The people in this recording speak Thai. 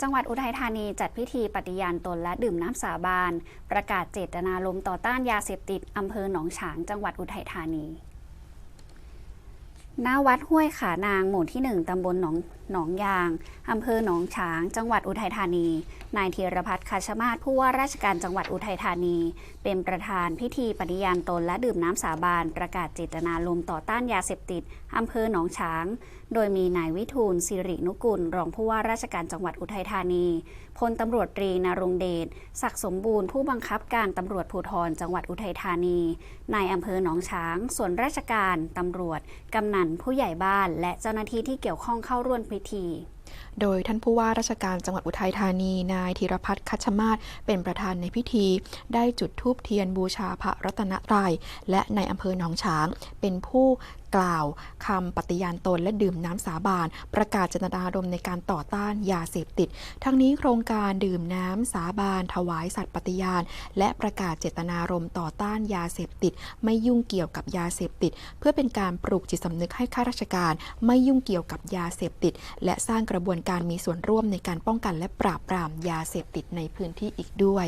จังหวัดอุทัยธานีจัดพิธีปฏิญาณตนและดื่มน้ำสาบาน ประกาศเจตนารมณ์ต่อต้านยาเสพติดอำเภอหนองฉาง จังหวัดอุทัยธานีณวัดห้วยขานางหมู่ที่ 1 ตำบลหนองหนองยาง อำเภอหนองฉาง จังหวัดอุทัยธานี นายธีรพัฒน์คาชมาศผู้ว่าราชการจังหวัดอุทัยธานี เป็นประธานพิธีปฏิญาณตนและดื่มน้ำสาบานประกาศเจตนารมณ์ต่อต้านยาเสพติดอำเภอหนองฉาง โดยมีนายวิทูลสิรินุกุล รองผู้ว่าราชการจังหวัดอุทัยธานีพลตำรวจตรีนรงเดชศักดิ์สมบูรณ์ผู้บังคับการตำรวจภูธรจังหวัดอุทัยธานีนายอำเภอหนองฉาง ส่วนราชการตำรวจกำนันผู้ใหญ่บ้าน และเจ้าหน้าที่ที่เกี่ยวข้องเข้าร่วมพิธีโดยท่านผู้ว่าราชการจังหวัดอุทัยธานีนายธีรพัฒน์คัชมาศเป็นประธานในพิธี ได้จุดธูปเทียนบูชาพระรัตนตรัยและในอำเภอหนองฉาง เป็นผู้กล่าวคำปฏิญาณตนและดื่มน้ำสาบาน ประกาศเจตนารมณ์ในการต่อต้านยาเสพติด ทั้งนี้โครงการดื่มน้ำสาบาน ถวายสัตย์ปฏิญาณ และประกาศเจตนารมณ์ต่อต้านยาเสพติด ไม่ยุ่งเกี่ยวกับยาเสพติด เพื่อเป็นการปลูกจิตสำนึกให้ข้าราชการ ไม่ยุ่งเกี่ยวกับยาเสพติด และสร้างกระบวนการมีส่วนร่วมในการป้องกันและปราบปรามยาเสพติดในพื้นที่อีกด้วย